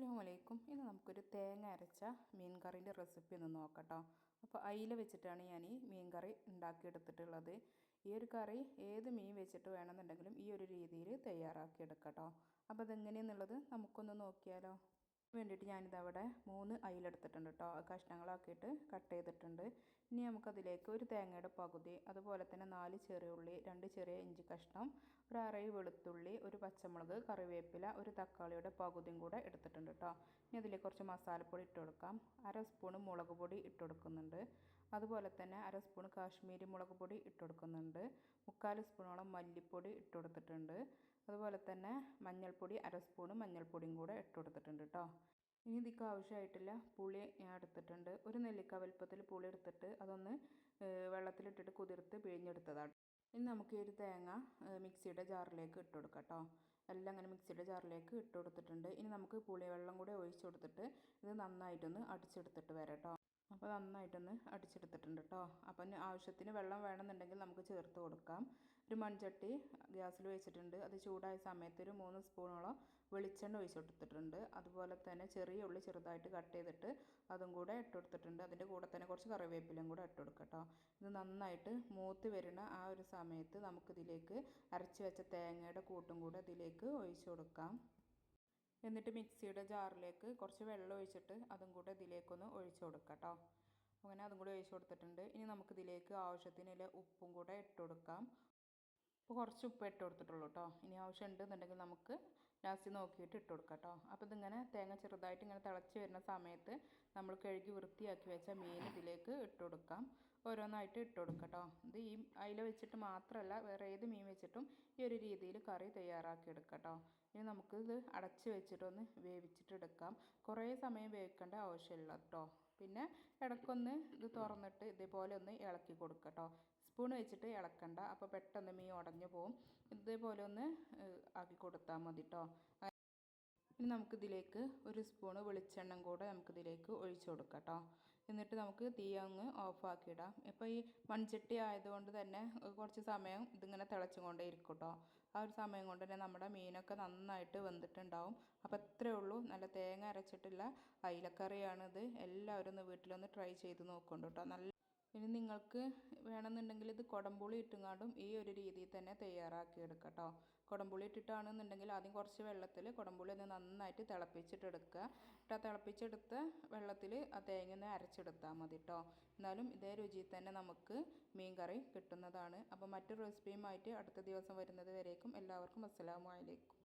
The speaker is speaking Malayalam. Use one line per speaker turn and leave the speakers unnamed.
അസ്സാം വലൈക്കും ഇന്ന് നമുക്കൊരു തേങ്ങ അരച്ച മീൻ കറീന്റെ റെസിപ്പി ഒന്ന് നോക്കട്ടോ. അപ്പോൾ അയില വെച്ചിട്ടാണ് ഞാൻ ഈ മീൻ കറി ഉണ്ടാക്കിയെടുത്തിട്ടുള്ളത്. ഈ ഒരു കറി ഏത് മീൻ വെച്ചിട്ട് വേണമെന്നുണ്ടെങ്കിലും ഈ ഒരു രീതിയിൽ തയ്യാറാക്കി എടുക്കട്ടോ അപ്പോൾ അതെങ്ങനെയെന്നുള്ളത് നമുക്കൊന്ന് നോക്കിയാലോ. വേണ്ടിയിട്ട് ഞാനിതവിടെ മൂന്ന് അയിലെടുത്തിട്ടുണ്ട് കേട്ടോ കഷ്ണങ്ങളാക്കിയിട്ട് കട്ട് ചെയ്തിട്ടുണ്ട്. ഇനി നമുക്കതിലേക്ക് ഒരു തേങ്ങയുടെ പകുതി അതുപോലെ തന്നെ നാല് ചെറിയ ഉള്ളി രണ്ട് ചെറിയ ഇഞ്ചി കഷ്ണം ഒരു അറയി വെളുത്തുള്ളി ഒരു പച്ചമുളക് കറിവേപ്പില ഒരു തക്കാളിയുടെ പകുതിയും കൂടെ എടുത്തിട്ടുണ്ട് കേട്ടോ ഇനി അതിലേക്ക് കുറച്ച് മസാലപ്പൊടി ഇട്ട് കൊടുക്കാം. അര സ്പൂൺ മുളക് പൊടി ഇട്ട് കൊടുക്കുന്നുണ്ട്. അതുപോലെ തന്നെ അര സ്പൂൺ കാശ്മീരി മുളക് പൊടി ഇട്ട് കൊടുക്കുന്നുണ്ട്. മുക്കാൽ സ്പൂണോളം മല്ലിപ്പൊടി ഇട്ട് കൊടുത്തിട്ടുണ്ട്. അതുപോലെ തന്നെ മഞ്ഞൾപ്പൊടി അര സ്പൂൺ മഞ്ഞൾപ്പൊടിയും കൂടെ ഇട്ട് കൊടുത്തിട്ടുണ്ട് കേട്ടോ ഇനി ഇതിക്ക് ആവശ്യമായിട്ടില്ല പുളി ഞാൻ എടുത്തിട്ടുണ്ട്. ഒരു നെല്ലിക്ക വലുപ്പത്തിൽ പുളി എടുത്തിട്ട് അതൊന്ന് വെള്ളത്തിലിട്ടിട്ട് കുതിർത്ത് പിഴിഞ്ഞെടുത്തതാണ്. ഇനി നമുക്ക് ഈ ഒരു തേങ്ങ മിക്സിയുടെ ജാറിലേക്ക് ഇട്ട് കൊടുക്കാം കേട്ടോ എല്ലാം അങ്ങനെ മിക്സിയുടെ ജാറിലേക്ക് ഇട്ട് കൊടുത്തിട്ടുണ്ട്. ഇനി നമുക്ക് പുളിവെള്ളം കൂടെ ഒഴിച്ച് കൊടുത്തിട്ട് ഇത് നന്നായിട്ടൊന്ന് അടിച്ചെടുത്തിട്ട് വരാം കേട്ടോ അപ്പോൾ നന്നായിട്ടൊന്ന് അടിച്ചെടുത്തിട്ടുണ്ട് കേട്ടോ അപ്പം ആവശ്യത്തിന് വെള്ളം വേണമെന്നുണ്ടെങ്കിൽ നമുക്ക് ചേർത്ത് കൊടുക്കാം. ഒരു മൺചട്ടി ഗ്യാസിൽ വെച്ചിട്ടുണ്ട്. അത് ചൂടായ സമയത്ത് ഒരു മൂന്ന് സ്പൂണോളം വെളിച്ചെണ്ണ ഒഴിച്ച് കൊടുത്തിട്ടുണ്ട് അതുപോലെ തന്നെ ചെറിയ ഉള്ളി ചെറുതായിട്ട് കട്ട് ചെയ്തിട്ട് അതും കൂടെ ഇട്ട് കൊടുത്തിട്ടുണ്ട്. അതിന്റെ കൂടെ തന്നെ കുറച്ച് കറിവേപ്പിലയും കൂടെ ഇട്ട് ഇത് നന്നായിട്ട് മൂത്ത് വരുന്ന ആ ഒരു സമയത്ത് നമുക്കിതിലേക്ക് അരച്ച് വെച്ച തേങ്ങയുടെ കൂട്ടും കൂടെ ഇതിലേക്ക് ഒഴിച്ച് കൊടുക്കാം. എന്നിട്ട് മിക്സിയുടെ ജാറിലേക്ക് കുറച്ച് വെള്ളം ഒഴിച്ചിട്ട് അതും കൂടെ ഇതിലേക്കൊന്ന് ഒഴിച്ച് കൊടുക്കാം അങ്ങനെ അതും കൂടി ഒഴിച്ച് കൊടുത്തിട്ടുണ്ട്. ഇനി നമുക്കിതിലേക്ക് ആവശ്യത്തിനുള്ള ഉപ്പും കൂടെ ഇട്ട് കൊടുക്കാം. ഇപ്പോൾ കുറച്ച് ഉപ്പ് ഇട്ട് കൊടുത്തിട്ടുള്ളൂ കേട്ടോ ഇനി ആവശ്യം ഉണ്ടെന്നുണ്ടെങ്കിൽ നമുക്ക് ലാസ്റ്റ് നോക്കിയിട്ട് ഇട്ട് കൊടുക്കാം കേട്ടോ അപ്പോൾ ഇതിങ്ങനെ തേങ്ങ ചെറുതായിട്ട് ഇങ്ങനെ തിളച്ച് വരുന്ന സമയത്ത് നമ്മൾ കഴുകി വൃത്തിയാക്കി വെച്ച മീൻ ഇതിലേക്ക് ഇട്ട് കൊടുക്കാം. ഓരോന്നായിട്ട് ഇട്ട് കൊടുക്കാം കേട്ടോ ഇത് ഈ അയില വെച്ചിട്ട് മാത്രമല്ല വേറെ ഏത് മീൻ വെച്ചിട്ടും ഈ ഒരു രീതിയിൽ കറി തയ്യാറാക്കി എടുക്കാം കേട്ടോ ഇനി നമുക്കിത് അടച്ച് വെച്ചിട്ടൊന്ന് വേവിച്ചിട്ടെടുക്കാം കുറേ സമയം വേവിക്കേണ്ട ആവശ്യമില്ല കേട്ടോ പിന്നെ ഇടയ്ക്കൊന്ന് ഇത് തുറന്നിട്ട് ഇതേപോലെ ഒന്ന് ഇളക്കി കൊടുക്കുക കേട്ടോ സ്പൂൺ വെച്ചിട്ട് ഇളക്കണ്ട. അപ്പോൾ പെട്ടെന്ന് മീൻ ഉടഞ്ഞു പോവും. ഇതേപോലെ ഒന്ന് ആക്കി കൊടുത്താൽ മതി കേട്ടോ ഇനി നമുക്കിതിലേക്ക് ഒരു സ്പൂണ് വെളിച്ചെണ്ണം കൂടെ നമുക്കിതിലേക്ക് ഒഴിച്ചു കൊടുക്കാം കേട്ടോ എന്നിട്ട് നമുക്ക് തീ അങ്ങ് ഓഫാക്കിയിടാം ഇപ്പോൾ ഈ മൺചട്ടി ആയതുകൊണ്ട് തന്നെ കുറച്ച് സമയം ഇതിങ്ങനെ തിളച്ചുകൊണ്ടേ ഇരിക്കും കേട്ടോ ആ ഒരു സമയം കൊണ്ട് തന്നെ നമ്മുടെ മീനൊക്കെ നന്നായിട്ട് വെന്തിട്ടുണ്ടാവും. അപ്പോൾ അത്രേ ഉള്ളൂ. നല്ല തേങ്ങ അരച്ചിട്ടുള്ള അയിലക്കറിയാണിത്. എല്ലാവരും ഒന്ന് വീട്ടിലൊന്ന് ട്രൈ ചെയ്ത് നോക്കുന്നുണ്ട് കേട്ടോ നല്ല ഇനി നിങ്ങൾക്ക് വേണമെന്നുണ്ടെങ്കിൽ ഇത് കുടംപുളി ഇട്ടുങ്ങാണ്ടും ഈ ഒരു രീതിയിൽ തന്നെ തയ്യാറാക്കി എടുക്കുക കേട്ടോ കുടംപുളി ഇട്ടിട്ടാണെന്നുണ്ടെങ്കിൽ ആദ്യം കുറച്ച് വെള്ളത്തിൽ കുടംപുളി ഒന്ന് നന്നായിട്ട് തിളപ്പിച്ചിട്ടെടുക്കുക. കേട്ടോ തിളപ്പിച്ചെടുത്ത വെള്ളത്തിൽ ആ തേങ്ങ ഒന്ന് അരച്ചെടുത്താൽ മതി കേട്ടോ എന്നാലും ഇതേ രുചിയിൽ തന്നെ നമുക്ക് മീൻ കറി കിട്ടുന്നതാണ്. അപ്പോൾ മറ്റൊരു റെസിപ്പിയുമായിട്ട് അടുത്ത ദിവസം വരുന്നത് വരേക്കും. എല്ലാവർക്കും അസ്സലാമു അലൈക്കും.